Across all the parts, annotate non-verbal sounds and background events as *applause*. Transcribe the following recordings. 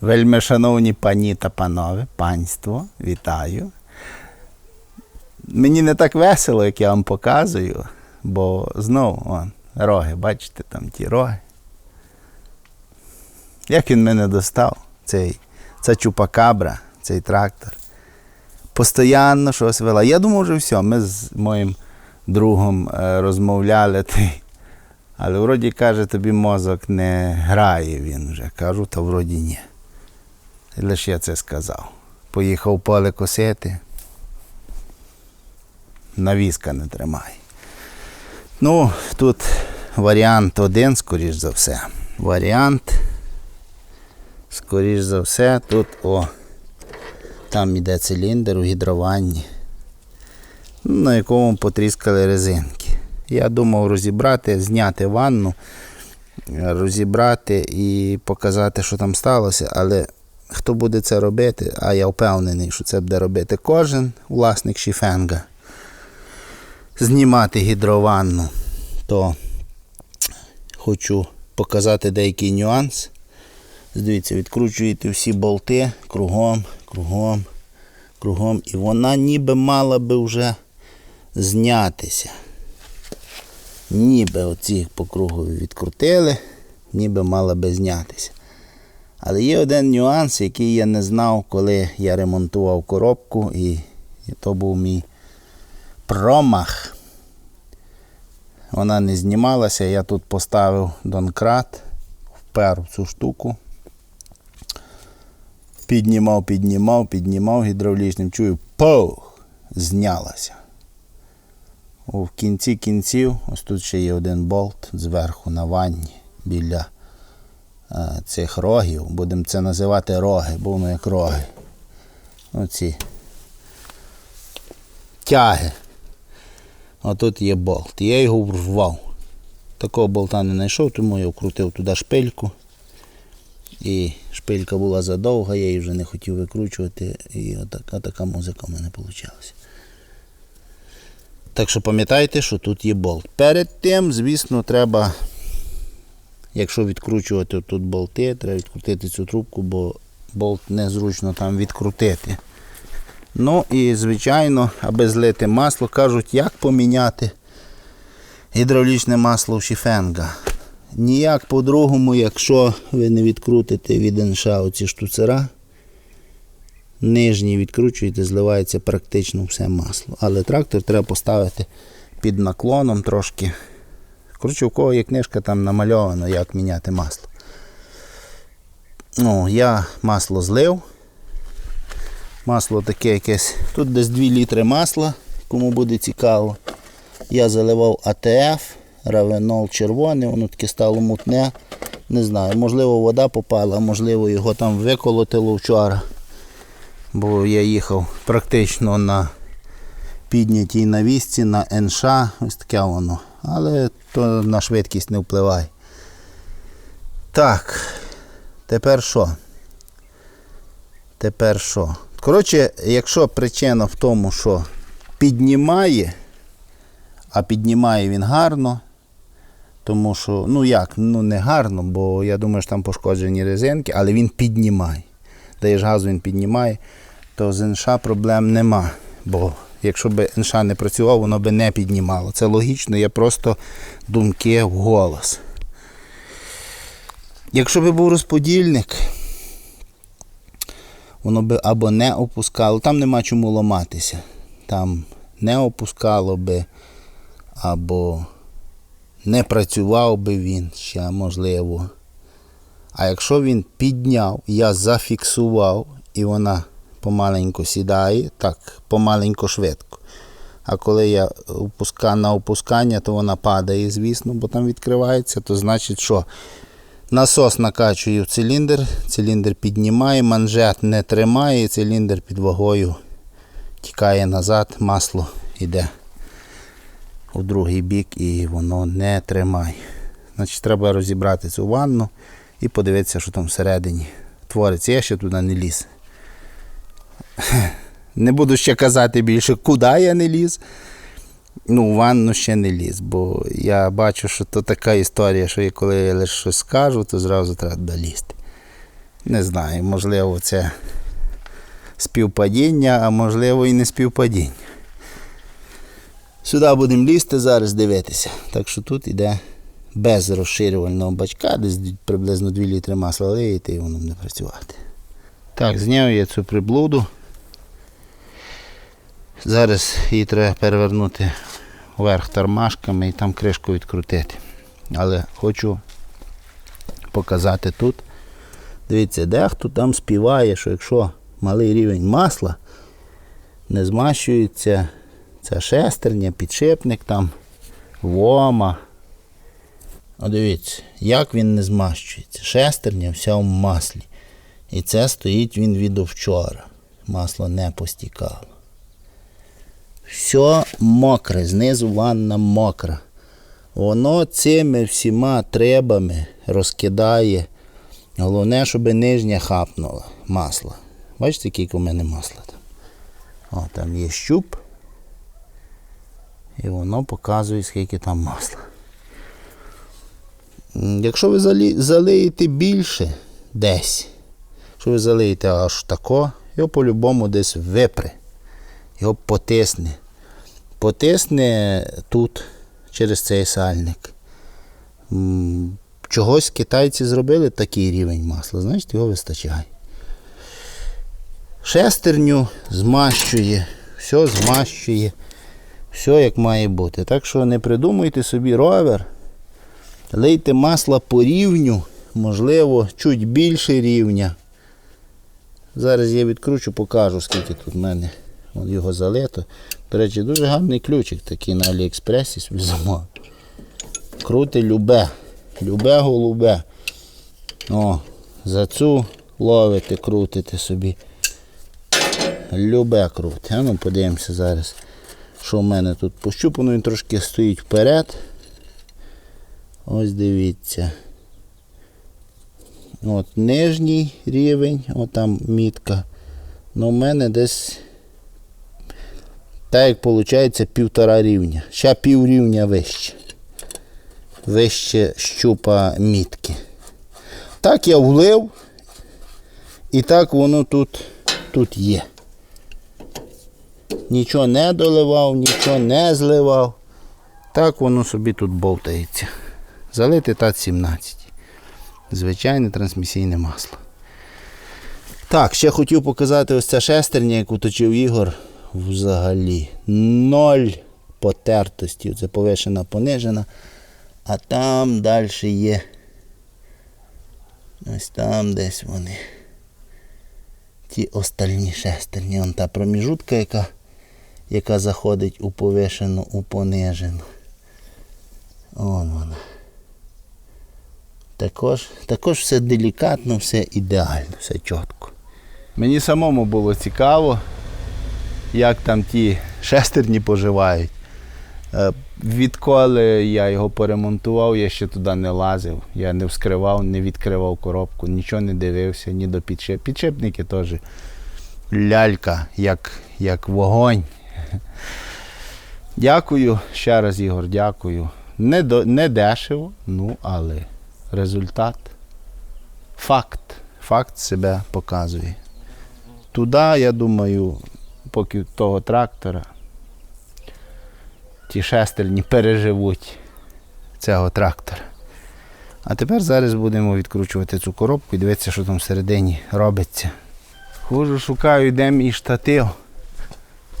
Вельми шановні пані та панове, панство, вітаю. Мені не так весело, як я вам показую, бо знову он, роги, бачите, там ті роги. Як він мене достав, цей, ця чупакабра, цей трактор. Постоянно щось вела. Я думав, вже все, ми з моїм другом е, розмовляли. Але вроді каже, тобі мозок не грає він вже. Кажу, та вроді ні. І лише я це сказав. Поїхав поле косити. Навіска не тримає. Ну, тут варіант один, скоріш за все. Варіант. Скоріш за все, тут о. Там іде циліндр у гідрованні, на якому потріскали резинки. Я думав розібрати, зняти ванну, розібрати і показати, що там сталося, але хто буде це робити, а я впевнений, що це буде робити кожен власник шіфенга. Знімати гідрованну, то хочу показати деякий нюанс. Дивіться, відкручуєте всі болти кругом, кругом, кругом. І вона ніби мала би вже знятися. Ніби оці по кругу відкрутили, ніби мала би знятися. Але є один нюанс, який я не знав, коли я ремонтував коробку, і, і то був мій промах. Вона не знімалася, я тут поставив донкрат, впер цю штуку. Піднімав, піднімав, піднімав гідравлічним. Чую, пух! Знялася. В кінці кінців, ось тут ще є один болт зверху на ванні біля цих рогів. Будемо це називати роги, бо як роги. Оці тяги. Отут є болт. Я його врвав. Такого болта не знайшов, тому я вкрутив туди шпильку. І шпилька була задовга, я її вже не хотів викручувати, і отака така музика в мене вийшла. Так що пам'ятайте, що тут є болт. Перед тим, звісно, треба, якщо відкручувати тут болти, треба відкрутити цю трубку, бо болт незручно там відкрутити. Ну і, звичайно, аби злити масло, кажуть, як поміняти гідравлічне масло в шіфенга. Ніяк по-другому, якщо ви не відкрутите від НШ оці штуцера, нижній відкручуєте, зливається практично все масло. Але трактор треба поставити під наклоном трошки. Коротше, у кого є книжка, там намальовано, як міняти масло. Ну, Я масло злив. Масло таке якесь. Тут десь 2 літри масла, кому буде цікаво. Я заливав АТФ, равенол червоний, воно таке стало мутне. Не знаю, можливо, вода попала, можливо, його там виколотило вчора. Бо я їхав практично на піднятій навісці на НШ, ось таке воно. Але то на швидкість не впливає. Так, тепер що? Тепер що? Коротше, якщо причина в тому, що піднімає, а піднімає він гарно, тому що, ну як, ну не гарно, бо я думаю, що там пошкоджені резинки, але він піднімає. Даєш газу, він піднімає, то з НШ проблем нема. Бо якщо б НШ не працював, воно би не піднімало. Це логічно, є просто думки в голос. Якщо б був розподільник, воно би або не опускало, там нема чому ламатися. Там не опускало би, або не працював би він ще можливо. А якщо він підняв, я зафіксував і вона помаленьку сідає, так, помаленько швидко. А коли я опуска на опускання, то вона падає, звісно, бо там відкривається, то значить, що насос накачує в циліндр, циліндр піднімає, манжет не тримає, циліндр під вагою тікає назад, масло йде у другий бік і воно не тримає. Значить, треба розібрати цю ванну і подивитися, що там всередині твориться. Я ще туди не ліз. *laughs* Не буду ще казати більше, куди я не ліз. Ну, в ванну ще не ліз, бо я бачу, що то така історія, що коли я лише щось скажу, то зразу треба долізти. Не знаю, можливо, це співпадіння, а можливо і не співпадіння. Сюди будемо лізти зараз дивитися. Так що тут іде без розширювального бачка, десь приблизно 2 літри масла лиєте і воно буде працювати. Так, зняв я цю приблуду. Зараз її треба перевернути вверх тормашками і там кришку відкрутити. Але хочу показати тут. Дивіться, дехто там співає, що якщо малий рівень масла, не змащується ця шестерня, підшипник там, вома. А дивіться, як він не змащується. Шестерня вся в маслі. І це стоїть він від вчора. Масло не постікало. Все мокре, знизу ванна мокра. Воно цими всіма требами розкидає. Головне, щоб нижня хапнула масло. Бачите, скільки у мене масла там. О, там є щуп. І воно показує, скільки там масла. Якщо ви залиєте більше десь, якщо ви залиєте аж тако, його по-любому десь випре. Його потисне. Потисне тут через цей сальник. Чогось китайці зробили такий рівень масла, значить його вистачає. Шестерню змащує, все змащує, все як має бути. Так що не придумуйте собі ровер, лийте масло по рівню, можливо, чуть більше рівня. Зараз я відкручу, покажу, скільки тут в мене Його залито. До речі, дуже гарний ключик такий на Аліекспресі собі замовив. Крути любе. Любе голубе. О, за цю ловите, крутите собі. Любе крути. А ну подивимося зараз, що в мене тут пощупано, він трошки стоїть вперед. Ось дивіться. От нижній рівень, от мітка. Ну, в мене десь, так як виходить, півтора рівня. Ще пів рівня вище. Вище щупа мітки. Так я влив, і так воно тут, тут є. Нічого не доливав, нічого не зливав. Так воно собі тут бовтається. Залити ТАТ-17. Звичайне трансмісійне масло. Так, ще хотів показати ось ця шестерня, яку точив Ігор. Взагалі. Ноль потертості. Це повишена, понижена. А там далі є. Ось там десь вони. Ті остальні шестерні. Вон та проміжутка, яка, яка заходить у повишену, у понижену. Вон вона. Також, також все делікатно, все ідеально, все чітко. Мені самому було цікаво, як там ті шестерні поживають. Е, Відколи я його поремонтував, я ще туди не лазив. Я не вскривав, не відкривав коробку, нічого не дивився, ні до підшип. Підшипники теж лялька, як, як вогонь. Дякую ще раз, Ігор, дякую. Не, до, не дешево, ну але результат. Факт. Факт себе показує. Туди, я думаю, поки того трактора ті шестерні переживуть цього трактора. А тепер зараз будемо відкручувати цю коробку і дивитися, що там всередині робиться. Хожу, шукаю, де мій штатив.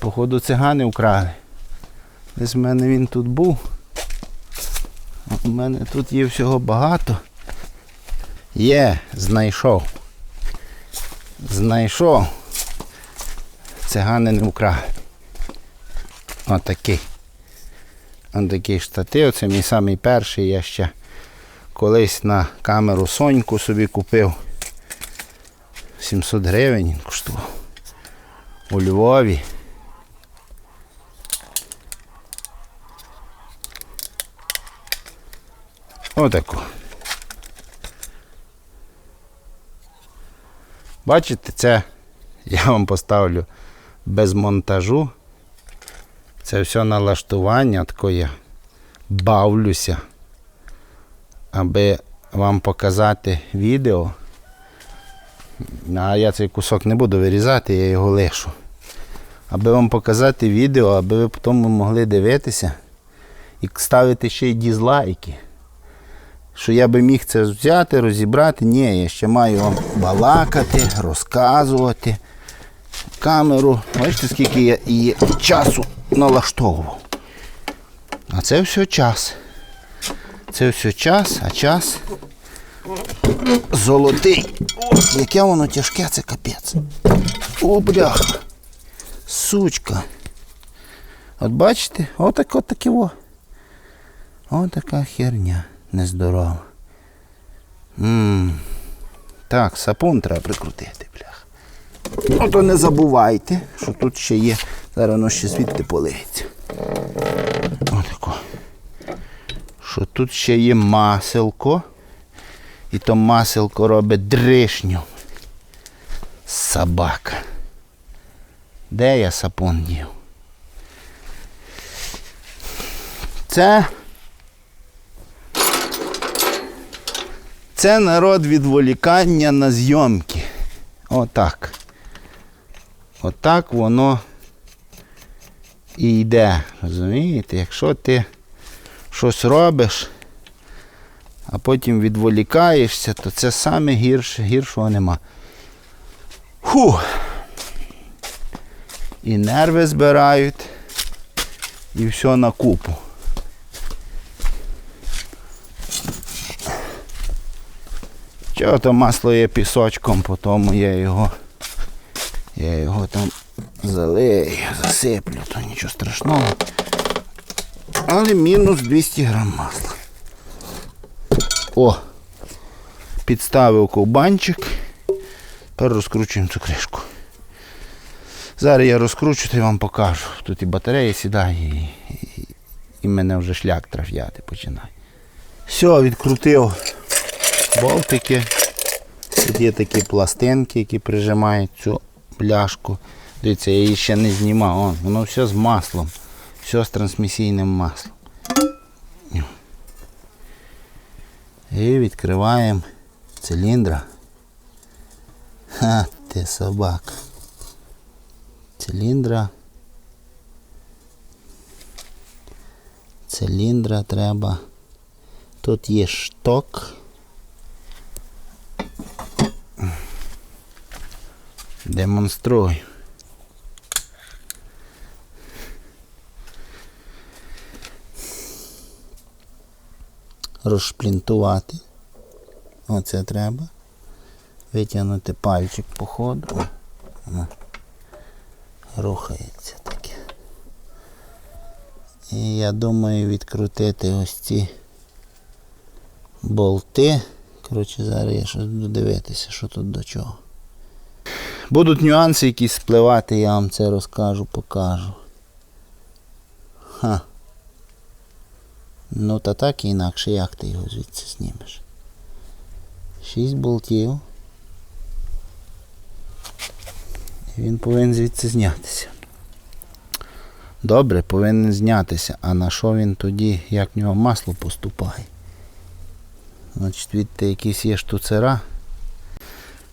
Походу цигани вкрали. Десь в мене він тут був. У мене тут є всього багато. Є, знайшов. Знайшов. Цигани не вкрали. Отакий. Ось такий штатив. Це мій самий перший. Я ще колись на камеру Соньку собі купив. 700 гривень коштував. У Львові. Отаку. Бачите, це я вам поставлю без монтажу. Це все налаштування, таке я бавлюся, аби вам показати відео, А я цей кусок не буду вирізати, я його лишу. Аби вам показати відео, аби ви потім могли дивитися і ставити ще й дізлайки. Що я би міг це взяти, розібрати. Ні, я ще маю вам балакати, розказувати. Камеру. Бачите, скільки я її часу налаштовував. А це все час. Це все час, а час золотий. Яке воно тяжке, це капець. О, бляха. Сучка. От бачите, отак от таке во. Отака херня нездорова. М. Так, сапун треба прикрутити, бляха. Ну то не забувайте, що тут ще є. Зараз воно ще звідти полиється. Отако. Що тут ще є маселко. І то маселко робить дришню. Собака. Де я сапун дів? Це. Це народ відволікання на зйомки. Отак. Отак воно і йде. Розумієте? Якщо ти щось робиш, а потім відволікаєшся, то це саме гірше, гіршого нема. Фу. І нерви збирають, і все на купу. Чого то масло є пісочком, по тому я його, я його там залию, засиплю, то нічого страшного. Але мінус 200 грам масла. О! Підставив ковбанчик. Тепер розкручуємо цю кришку. Зараз я розкручу та й вам покажу. Тут і батарея сідає, і, і, і мене вже шлях траф'яти починає. Все, відкрутив болтики. Тут є такі пластинки, які прижимають цю пляшку. Дивіться, я її ще не знімав. О, воно все з маслом. Все з трансмісійним маслом. І відкриваємо циліндра. Ха, ти собака. Циліндра. Циліндра треба. Тут є шток. Демонструю. Розшплінтувати. Оце треба. Витягнути пальчик по ходу. О, Рухається таке. І я думаю відкрутити ось ці болти. Коротше, зараз я щось буду дивитися, що тут до чого. Будуть нюанси якісь спливати, я вам це розкажу, покажу. Ха. Ну та так і інакше, як ти його звідси знімеш. Шість болтів. Він повинен звідси знятися. Добре, повинен знятися. А на що він тоді, як в нього масло поступає? Значить, відти якісь є штуцера.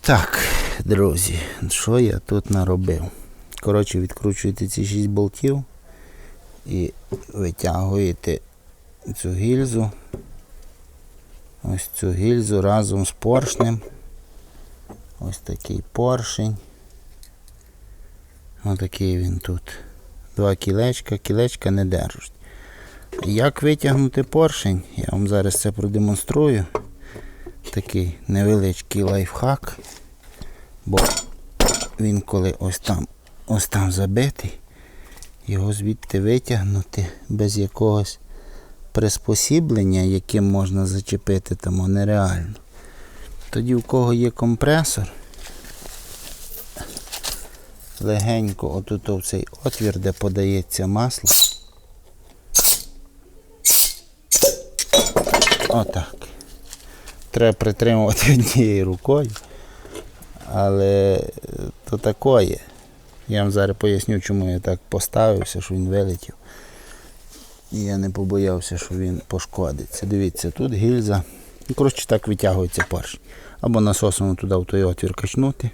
Так, друзі, що я тут наробив? Коротше, відкручуєте ці 6 болтів і витягуєте цю гільзу. Ось цю гільзу разом з поршнем. Ось такий поршень. Ось такий він тут. Два кілечка, кілечка не держать. Як витягнути поршень? Я вам зараз це продемонструю. Такий невеличкий лайфхак. Бо він коли ось там, ось там забитий, його звідти витягнути без якогось приспосіблення, яким можна зачепити тому нереально. Тоді у кого є компресор, легенько отут в цей отвір, де подається масло. Отак. Треба притримувати *laughs* однією рукою. Але то такое. Я вам зараз поясню, чому я так поставився, що він вилетів. І я не побоявся, що він пошкодиться. Дивіться, тут гільза Ну, коротше, так витягується поршень. Або насосом туди в той отвір качнути.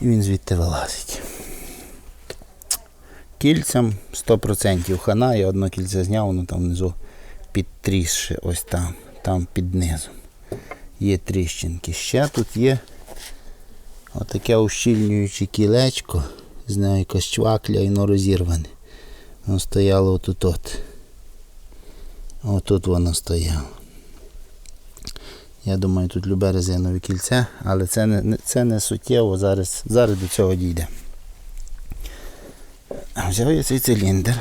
І він звідти вилазить. Кільцям 100% хана, я одне кільце зняв, воно там внизу підтрісше, ось там, там під низом. Є тріщинки. Ще тут є отаке ущільнююче кілечко, з нього якась чвакля і воно розірване. Воно стояло отут от. Отут воно стояло. Я думаю, тут любе резинове кільце, але це не- це не суттєво, зараз, зараз до цього дійде. Взяв я цей циліндр,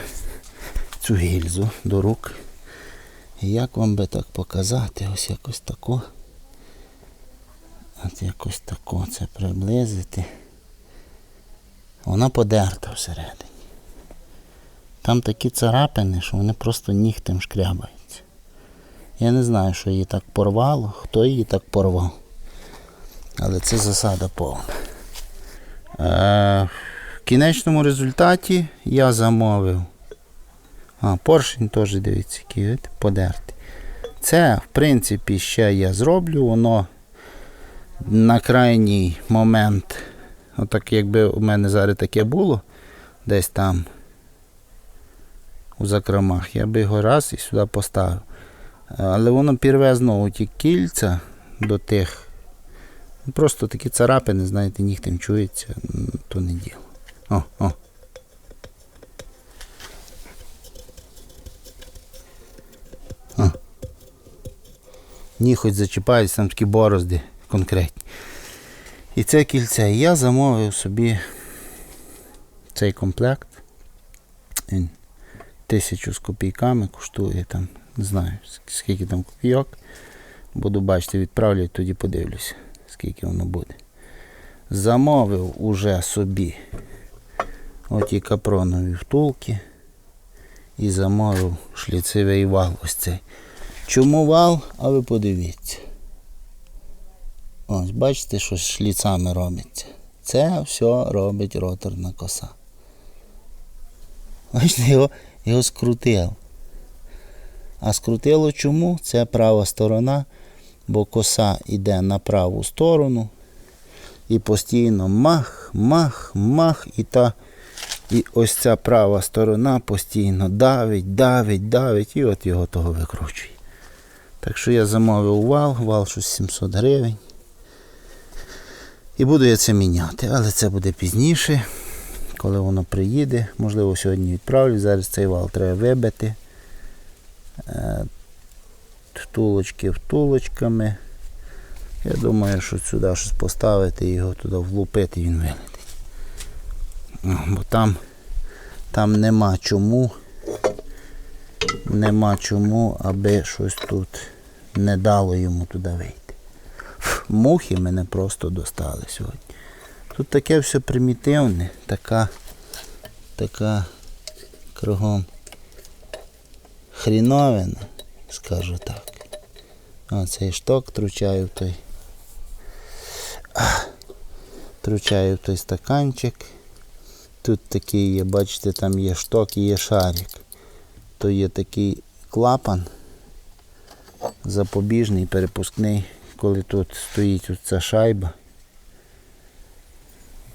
цю гільзу до рук. І як вам би так показати? Ось якось тако. От якось тако це приблизити. Вона подерта всередині. Там такі царапини, що вони просто нігтем шкрябаються. Я не знаю, що її так порвало, хто її так порвав. Але це засада повна. Е, в кінечному результаті я замовив. А, поршень теж дивіться, який видите, подертий. Це, в принципі, ще я зроблю, воно на крайній момент, отак якби у мене зараз таке було, десь там у закромах, я би його раз і сюди поставив. Але воно пірве знову ті кільця до тих. Ну, Просто такі царапини, знаєте, нігтем чується, то не діло. О, о. О. Ніхоть зачіпається, там такі борозди конкретні. І це кільце. Я замовив собі цей комплект. Він тисячу з копійками коштує там, не знаю, скільки там копійок. Буду бачити, відправлю, тоді подивлюся, скільки воно буде. Замовив уже собі оті капронові втулки і замовив шліцевий вал ось цей. Чому вал? А ви подивіться. Ось, бачите, що шліцами робиться. Це все робить роторна коса. Бачите, його, його скрутило. А скрутило чому? Це права сторона, бо коса йде на праву сторону і постійно мах, мах, мах, і та і ось ця права сторона постійно давить, давить, давить, і от його того викручує. Так що я замовив вал, вал щось 700 гривень. І буду я це міняти, але це буде пізніше, коли воно приїде. Можливо, сьогодні відправлю. Зараз цей вал треба вибити. Е, Втулочки втулочками. Я думаю, що сюди щось поставити його туди влупити, він вилетить. Бо там, там нема чому. Нема чому, аби щось тут не дало йому туди вийти. Мухи мене просто достали сьогодні. Тут таке все примітивне, така, така кругом хріновина, скажу так. Оцей шток тручаю в той. Тручаю в той стаканчик. Тут такий є, бачите, там є шток і є шарик. То є такий клапан запобіжний, перепускний, коли тут стоїть ця шайба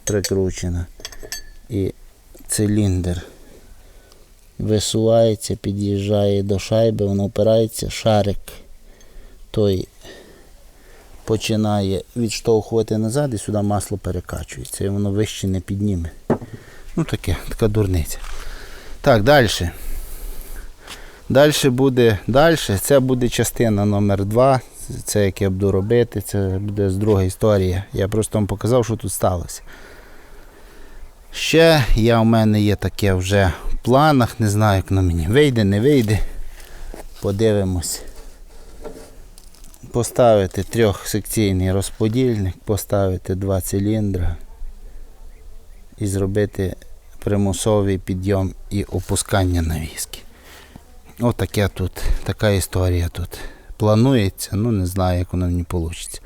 прикручена. І циліндр висувається, під'їжджає до шайби, воно опирається, шарик той починає відштовхувати назад і сюди масло перекачується. І воно вище не підніме. Ну таке, така дурниця. Так, далі. Далі буде далі. Це буде частина номер 2 Це як я буду робити, це буде з друга історія. Я просто вам показав, що тут сталося. Ще я у мене є таке вже в планах, не знаю, як на мені вийде, не вийде. Подивимось. Поставити трьохсекційний розподільник, поставити два циліндра і зробити примусовий підйом і опускання навіски. Отаке тут, така історія тут. Планується, ну не знаю, як воно мені вийде.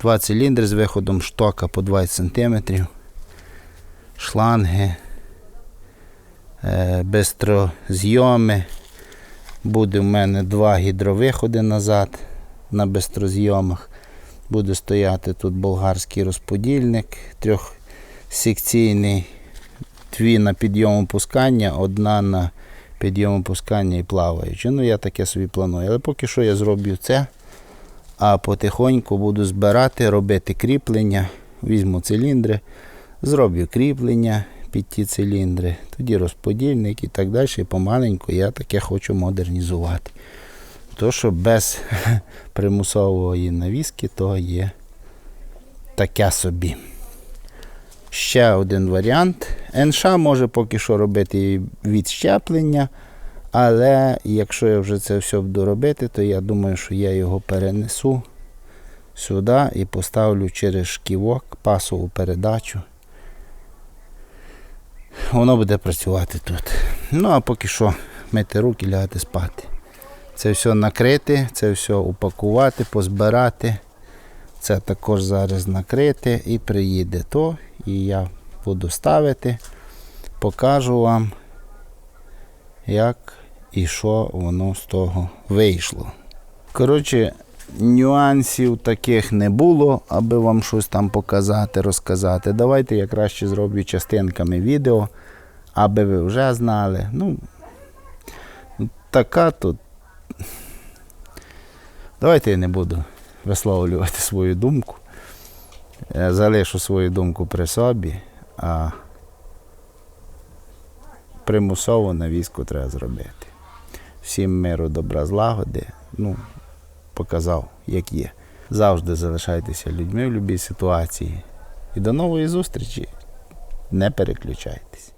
Два циліндри з виходом штока по 20 см, шланги, е, бистрозйоми. Буде в мене два гідровиходи назад. на бистрозйомах. Буде стояти тут болгарський розподільник, трьохсекційний, дві на підйом опускання, одна на підйом опускання і плаваючи. Ну, я таке собі планую. Але поки що я зроблю це, а потихоньку буду збирати, робити кріплення, візьму циліндри, зроблю кріплення під ті циліндри, тоді розподільник і так далі. І помаленьку я таке хочу модернізувати. То, що без *laughs* примусової навіски, то є таке собі. Ще один варіант. НШ може поки що робити відщеплення, але якщо я вже це все буду робити, то я думаю, що я його перенесу сюди і поставлю через шківок пасову передачу. Воно буде працювати тут. Ну а поки що мити руки, лягати спати. Це все накрити, це все упакувати, позбирати. Це також зараз накрити і приїде то. І я буду ставити, покажу вам, як і що воно з того вийшло. Коротше, нюансів таких не було, аби вам щось там показати, розказати. Давайте я краще зроблю частинками відео, аби ви вже знали. Ну, така тут. Давайте я не буду висловлювати свою думку. Я залишу свою думку при собі, а примусово навіску треба зробити. Всім миру, добра, злагоди. Ну, показав, як є. Завжди залишайтеся людьми в будь-якій ситуації. І до нової зустрічі. Не переключайтесь.